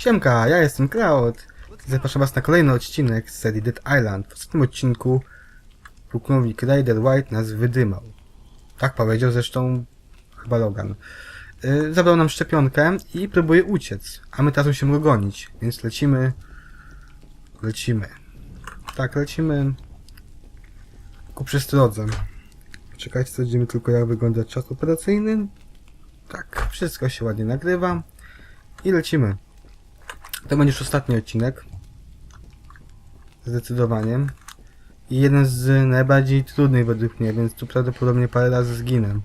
Siemka, ja jestem Cloud. Zapraszam was na kolejny odcinek z serii Dead Island. W ostatnim odcinku pułkownik Raider White nas wydymał. Tak powiedział zresztą chyba Logan. Yy, zabrał nam szczepionkę i próbuje uciec, a my teraz musimy go gonić, więc lecimy. Lecimy. Tak, lecimy ku przestrodze. Czekajcie, co widzimy tylko jak wygląda czas operacyjny. Tak, wszystko się ładnie nagrywa. I lecimy. To będzie już ostatni odcinek. Zdecydowanie. I jeden z najbardziej trudnych według mnie, więc tu prawdopodobnie parę razy zginę.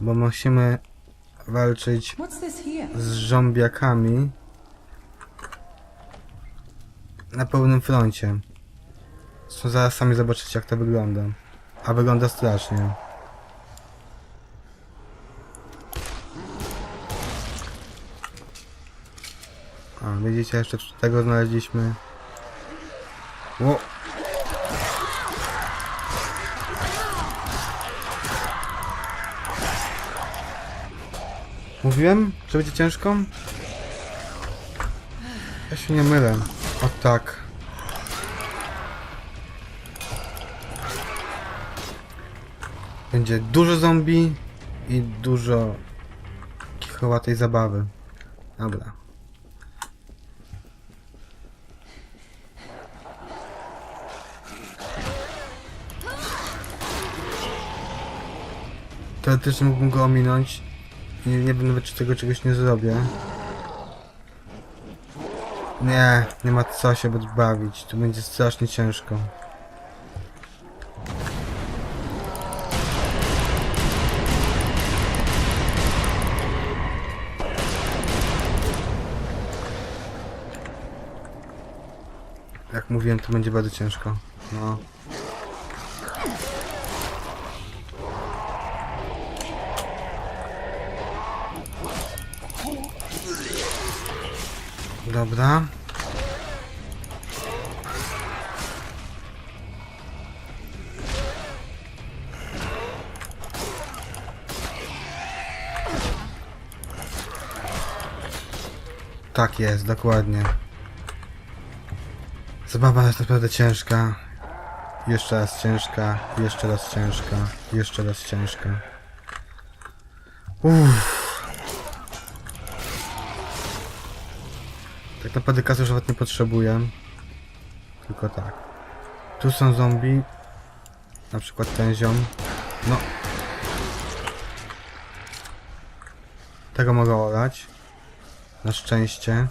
Bo musimy walczyć z żombiakami na pełnym froncie. Zresztą zaraz sami zobaczycie jak to wygląda. A wygląda strasznie. Widzicie, jeszcze tego znaleźliśmy. Ło! Mówiłem, że będzie ciężko? Ja się nie mylę. O tak. Będzie dużo zombie i dużo kichowatej zabawy. Dobra. Teoretycznie mógłbym go ominąć. Nie, nie wiem nawet czy tego czegoś nie zrobię. Nie, nie ma co się bawić. Tu będzie strasznie ciężko. Jak mówiłem, to będzie bardzo ciężko. No. Dobra. Tak jest, dokładnie. Zabawa jest naprawdę ciężka. Jeszcze raz ciężka, jeszcze raz ciężka, jeszcze raz ciężka. Uff. Tak naprawdę już nawet nie potrzebuję. Tylko tak. Tu są zombie. Na przykład ten ziom. No. Tego mogę olać. Na szczęście.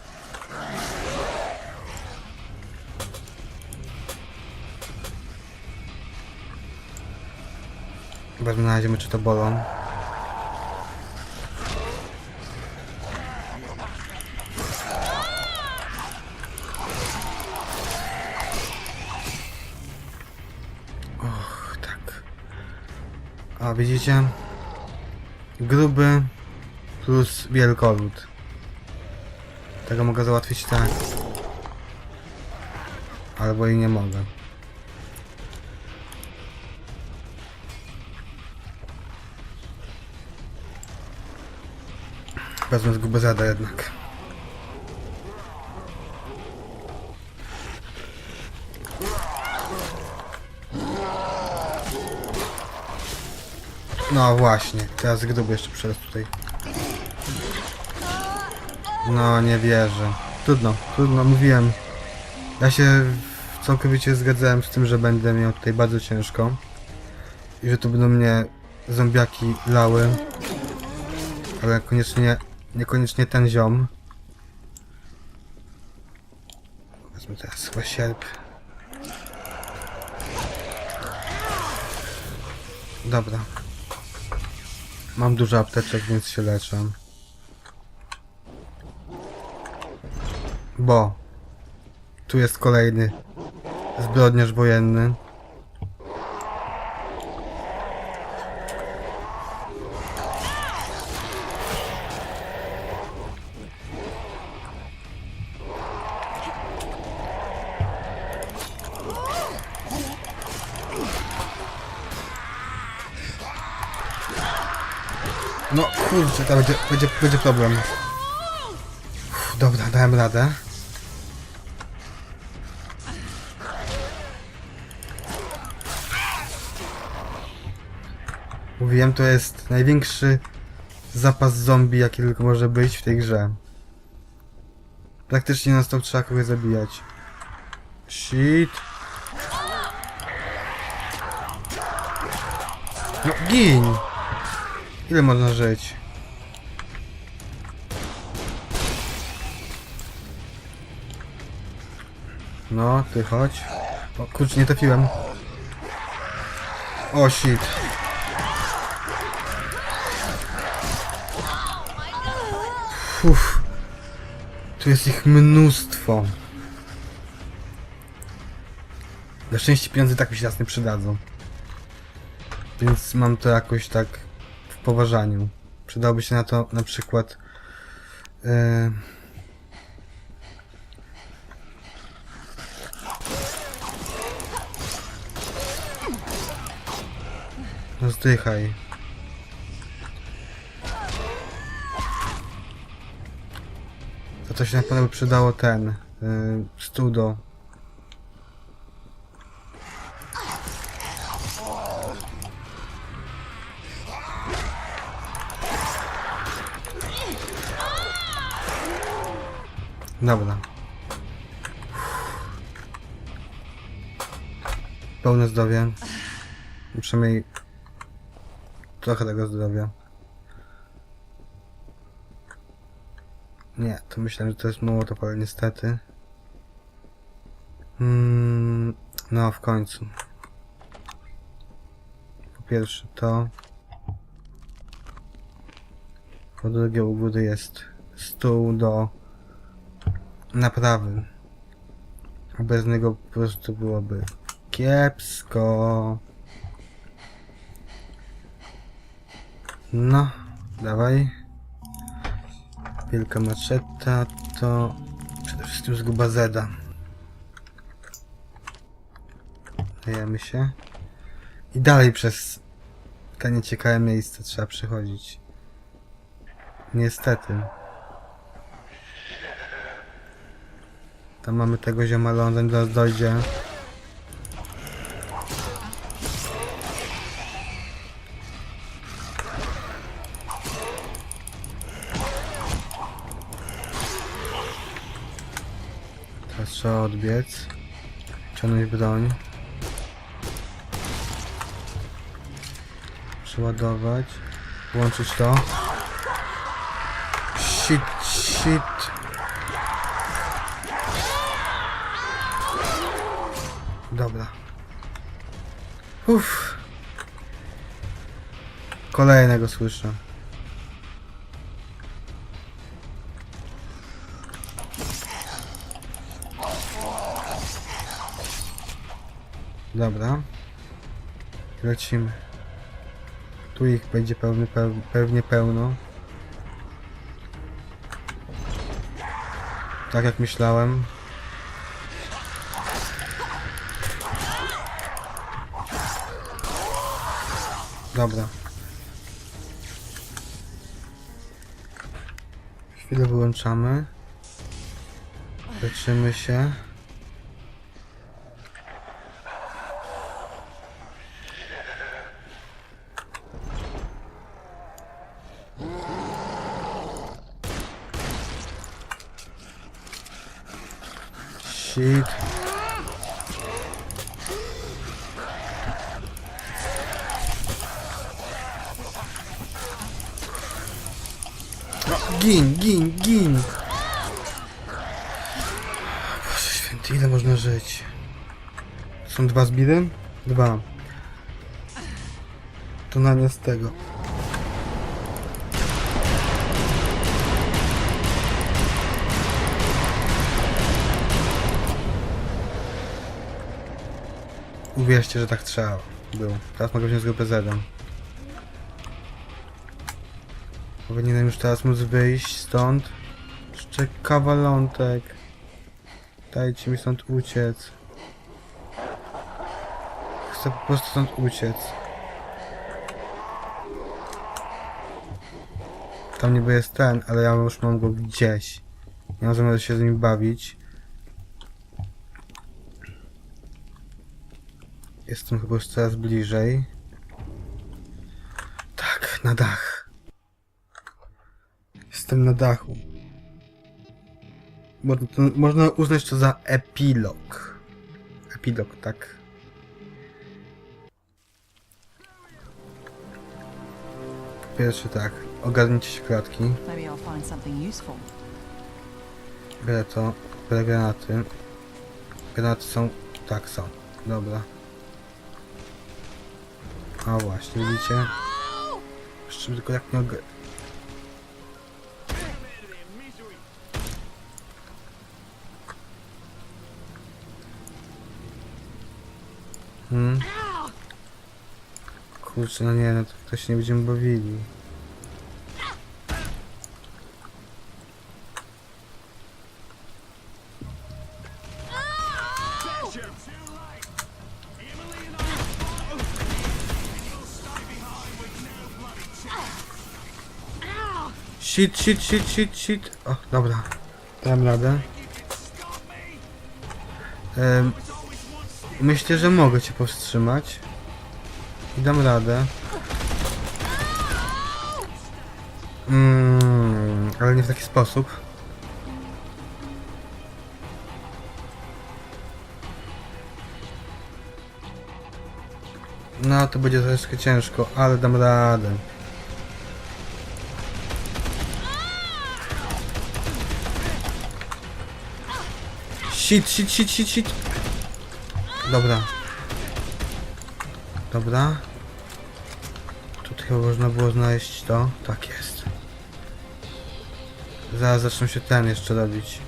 Na razie czy to bolą. A widzicie? Gruby plus wielkolud. Tego mogę załatwić tak. Albo i nie mogę. Wezmę z gubezada jednak. No właśnie, teraz gruby jeszcze przez tutaj. No nie wierzę. Trudno, trudno, mówiłem. Ja się całkowicie zgadzałem z tym, że będę miał tutaj bardzo ciężko. I że tu będą mnie zombiaki lały. Ale koniecznie, niekoniecznie ten ziom. Wezmę teraz chyba sierp. Dobra. Mam dużo apteczek, więc się leczę. Bo tu jest kolejny zbrodniarz wojenny. To będzie, będzie, będzie problem. Uff, dobra, dałem radę. Mówiłem, to jest największy zapas zombie, jaki tylko może być w tej grze. Praktycznie na stop trzeba kogoś zabijać. Shit. No gin! Ile można żyć? No, ty chodź. O kurczę, nie trafiłem. O shit. Uff. Tu jest ich mnóstwo. Na szczęście pieniądze tak mi się raz nie przydadzą. Więc mam to jakoś tak w poważaniu. Przydałoby się na to na przykład... e, No zdychaj. To się na pewno by przydało ten... y, stół do... Dobra. Pełne zdrowie. Przynajmniej trochę tego zdrowia. Nie, to myślałem, że to jest mołotow, ale niestety. Mm, no, w końcu. Po pierwsze to. Po drugie u góry jest stół do naprawy. Bez niego po prostu byłoby kiepsko. No, dawaj. Wielka maczeta to przede wszystkim zguba Zeda. Dajemy się. I dalej przez te nieciekawe miejsce trzeba przechodzić. Niestety. Tam mamy tego ziomala, on zaraz dojdzie. Teraz trzeba odbiec. Ciągnąć broń. Przeładować. Włączyć to. Shit, shit. Dobra. Uff. Kolejnego słyszę. Dobra. Lecimy. Tu ich będzie pełny, peł, pewnie pełno. Tak jak myślałem. Dobra. Chwilę wyłączamy. Leczymy się. Gin, gin, gin! Boże święty, ile można żyć? Są dwa zbidy? Dwa. To na nie z tego. Uwierzcie, że tak trzeba było. Teraz mogę wziąć grupę 0. Powinienem już teraz móc wyjść stąd. Jeszcze kawalątek. Dajcie mi stąd uciec. Chcę po prostu stąd uciec. Tam niby jest ten, ale ja już mam go gdzieś. Nie mam zamiaru się z nim bawić. Jestem chyba już coraz bliżej. Tak, na dach. Jestem na dachu. To, można uznać to za epilog. Epilog, tak. Po Pierwsze tak, ogarnijcie się klatki. Biorę to, biorę granaty. Granaty są, tak są, dobra. A właśnie, widzicie? Jeszcze tylko jak nie. Kurczę, no nie, no to, to się nie będziemy bawili. Shit, shit, shit, shit, shit. O, dobra. Dam radę. Em, myślę, że mogę cię powstrzymać. I dam radę. Mm, ale nie w taki sposób. No, to będzie troszeczkę ciężko, ale dam radę. Shit, shit, shit, shit, shit. Dobra. Dobra. Tutaj chyba można było znaleźć to. Tak jest. Zaraz zaczną się ten jeszcze robić.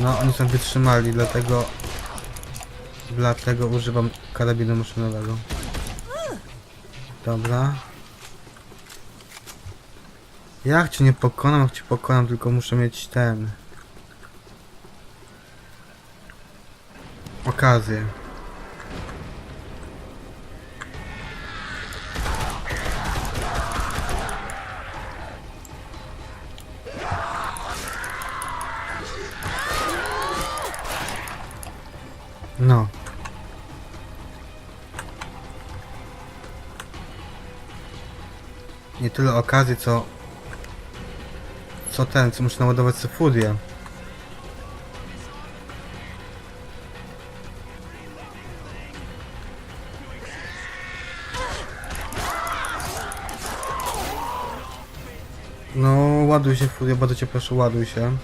No, oni są wytrzymali, dlatego... Dlatego używam karabinu maszynowego. Dobra. Jak cię nie pokonam, jak cię pokonam, tylko muszę mieć ten... Okazję. No. Tyle okazji, co... Co ten, co muszę naładować sobie. No, ładuj się furię, bardzo cię proszę, ładuj się.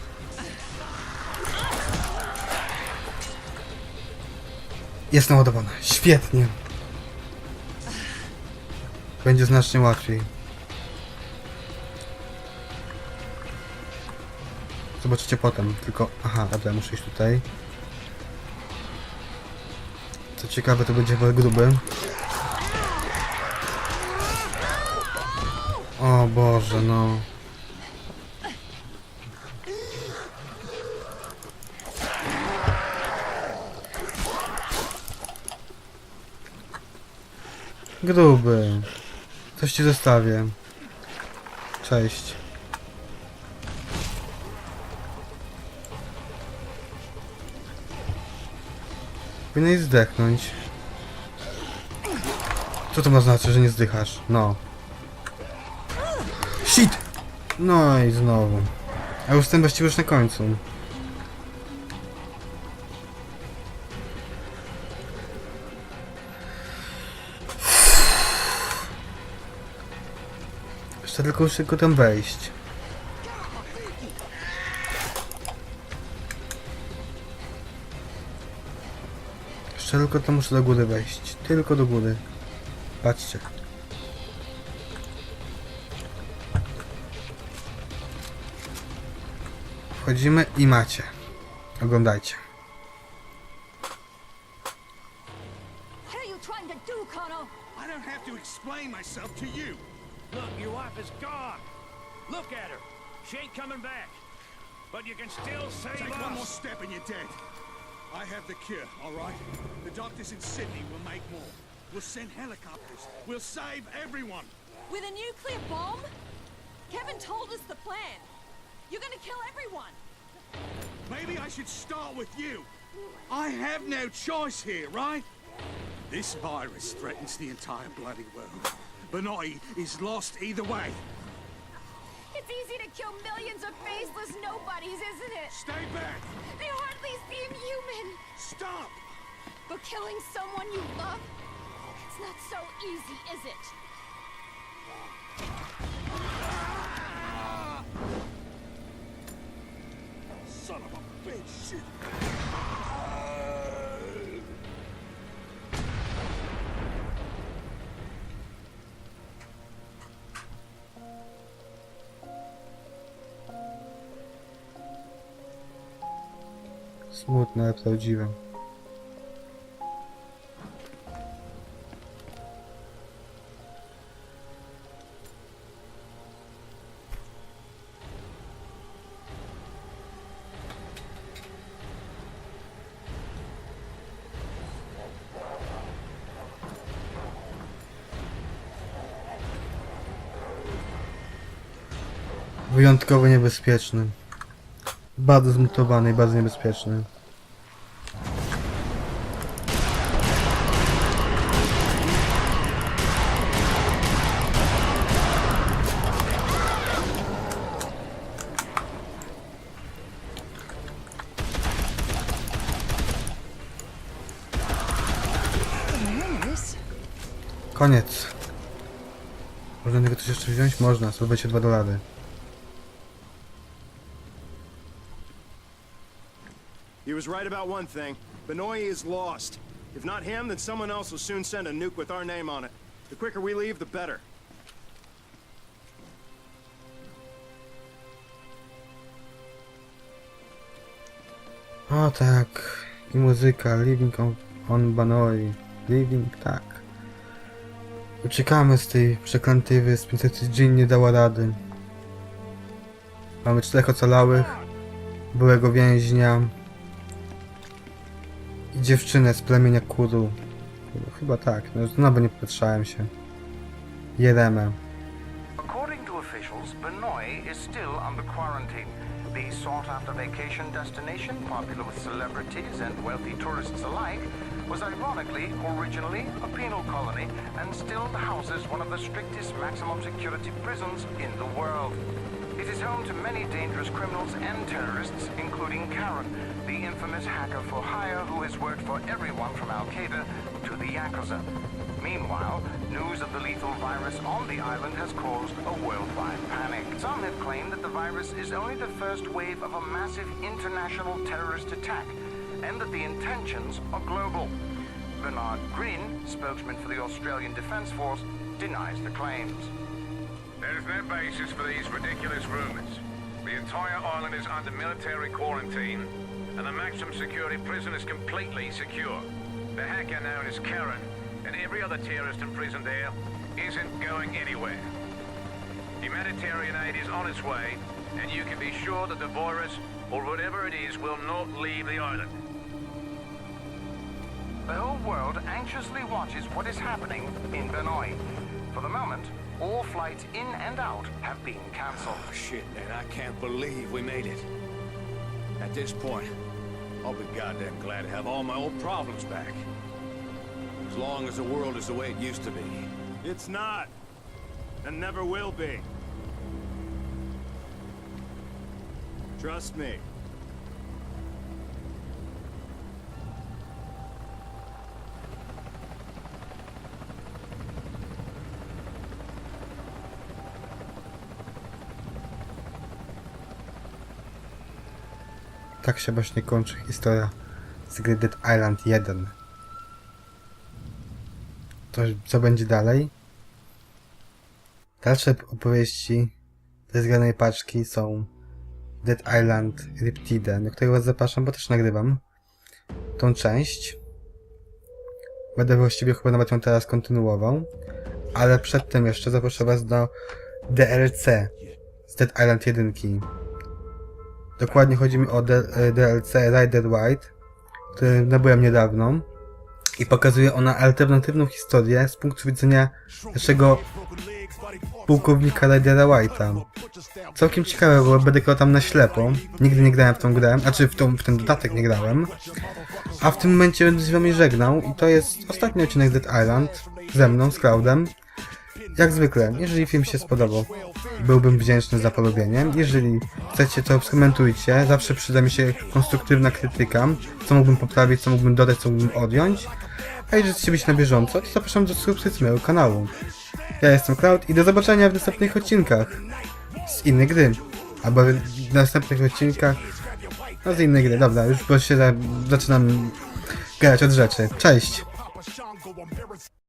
Jest naładowana. Świetnie. Będzie znacznie łatwiej. Zobaczycie potem, tylko... Aha, dobra, muszę iść tutaj. Co ciekawe, to będzie chyba gruby. O Boże, no. Gruby. Coś ci zostawię. Cześć. Powinieneś zdechnąć. Co to ma znaczyć, że nie zdychasz? No. Shit! No i znowu. A już jestem właściwie już na końcu. Jeszcze tylko tylko tam wejść. Jeszcze tylko tam muszę do góry wejść. Tylko do góry. Patrzcie. Wchodzimy i macie. Oglądajcie. To to to. Look, at her. She ain't coming back. But you can still save Take one more us. step and you're dead. I have the cure, all right? The doctors in Sydney will make more. We'll send helicopters. We'll save everyone. With a nuclear bomb? Kevin told us the plan. You're gonna kill everyone. Maybe I should start with you. I have no choice here, right? This virus threatens the entire bloody world. Benoit is lost either way. It's easy to kill millions of faceless nobodies, isn't it? Stay back. Hardly seem human. Stop. But killing someone you love, it's not so easy, is it? Son of a bitch. Smutne, ale prawdziwe. Wyjątkowo niebezpieczny. Bardzo zmutowany i bardzo niebezpieczny. Koniec. Można tego coś jeszcze wziąć? Można, 122 dolary. He was right about one thing. Is lost. If not him, then someone else will soon send a nuke with our name on it. The quicker we leave, the better. O tak. I muzyka. Living on, on Banoi. Living, tak. Uciekamy z tej przeklętej wyspy. Niestety dzień nie dała rady. Mamy czterech ocalałych. Byłego więźnia. I dziewczynę z plemienia Kuru. Chyba tak. No, znowu nie patrzałem się. Jeremę. According to officials, Benoit is still under quarantine. The sought-after vacation destination, popular with celebrities and wealthy tourists alike, was ironically originally a penal colony and still houses one of the strictest maximum security prisons in the world. It is home to many dangerous criminals and terrorists, including Karen, the infamous hacker for hire who has worked for everyone from Al-Qaeda to the Yakuza. Meanwhile, news of the lethal virus on the island has caused a worldwide panic. Some have claimed that the virus is only the first wave of a massive international terrorist attack, and that the intentions are global. Bernard Green, spokesman for the Australian Defence Force, denies the claims. There is no basis for these ridiculous rumors. The entire island is under military quarantine, and the maximum security prison is completely secure. The hacker known as Karen and every other terrorist imprisoned there isn't going anywhere. Humanitarian aid is on its way, and you can be sure that the virus, or whatever it is, will not leave the island. The whole world anxiously watches what is happening in Benoit. For the moment, all flights in and out have been cancelled. Oh, shit, man. I can't believe we made it. At this point, I'll be goddamn glad to have all my old problems back. As long as the world is the way it used to be. It's not. And never will be. Trust me. Tak się właśnie kończy historia z gry Dead Island 1. To co będzie dalej? Dalsze opowieści tej zgranej paczki są Dead Island Riptide, do którego was zapraszam, bo też nagrywam tą część. Będę właściwie chyba nawet ją teraz kontynuował, ale przedtem jeszcze zaproszę was do DLC z Dead Island 1. Dokładnie chodzi mi o D- e, DLC Rider White, który nabyłem niedawno i pokazuje ona alternatywną historię z punktu widzenia naszego pułkownika Rydera White'a. Całkiem ciekawe, bo będę grał tam na ślepo. Nigdy nie grałem w tą grę, znaczy w, tą, w ten dodatek nie grałem. A w tym momencie będę z wami żegnał i to jest ostatni odcinek Dead Island ze mną, z Cloudem. Jak zwykle, jeżeli film się spodobał, byłbym wdzięczny za polubienie. Jeżeli chcecie, to skomentujcie. Zawsze przyda mi się konstruktywna krytyka, co mógłbym poprawić, co mógłbym dodać, co mógłbym odjąć. A jeżeli chcecie być na bieżąco, to zapraszam do subskrypcji mojego kanału. Ja jestem Cloud i do zobaczenia w następnych odcinkach z innej gry. Albo w następnych odcinkach no z innej gry. Dobra, już bo się za, zaczynam gadać od rzeczy. Cześć!